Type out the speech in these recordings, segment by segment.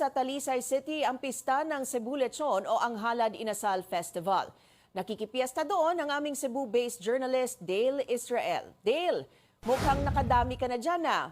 sa Talisay City ang pista ng Cebu Lechon o ang Halad Inasal Festival. Nakikipiesta doon ang aming Cebu-based journalist Dale Israel. Dale, mukhang nakadami ka na dyan ah.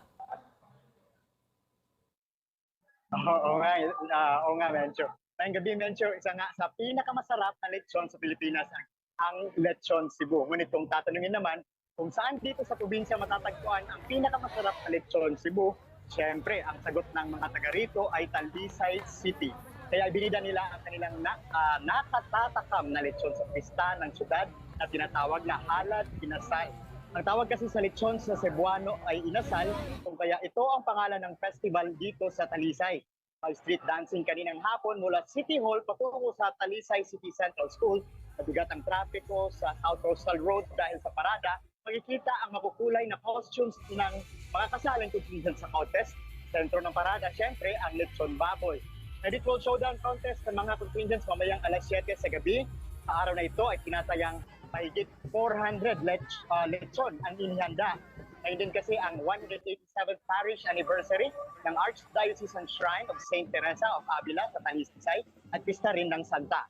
Oo nga, uh, oo nga, Mencho. Ngayong gabi, Mencho, isa nga sa pinakamasarap na lechon sa Pilipinas ang, ang lechon Cebu. Ngunit kung tatanungin naman kung saan dito sa probinsya matatagpuan ang pinakamasarap na lechon Cebu, syempre, ang sagot ng mga taga rito ay Talisay City. Kaya ibinida nila ang kanilang na, ah, nakatatakam na lechon sa pista ng syudad na tinatawag na Halad Inasal. Ang tawag kasi sa lechon sa Cebuano ay inasal, kung kaya ito ang pangalan ng festival dito sa Talisay. Street dancing kaninang hapon mula City Hall patungo sa Talisay City Central School. Mabigat ang trapiko sa South Coastal Road dahil sa parada. Makikita ang makukulay na costumes ng mga kasalang contingent sa contest. Sentro ng parada, syempre, ang lechon baboy. Ritual Showdown contest ng mga contingents mamayang alas 7 sa gabi. Sa araw na ito ay tinatayang mahigit 400 lech, uh, lechon ang inihanda. Ngayon din kasi ang 187th parish anniversary ng Archdiocesan Shrine of St. Teresa of Avila sa Talisay at pista rin ng Santa.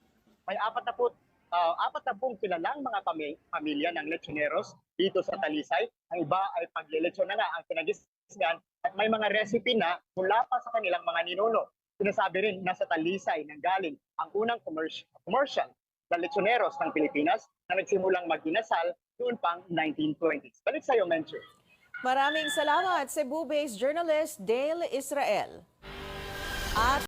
May apat na po, uh, apat na pong kilalang mga pami- pamilya ng lechoneros dito sa Talisay. Ang iba ay paglilechon na na ang pinagisgan at may mga recipe na mula pa sa kanilang mga ninuno. Sinasabi rin na sa Talisay nang galing ang unang commercial, commercial na lechoneros ng Pilipinas na nagsimulang mag-inasal noon pang 1920s. Balik sa iyo, Mencho. Maraming salamat, Cebu-based journalist Dale Israel. At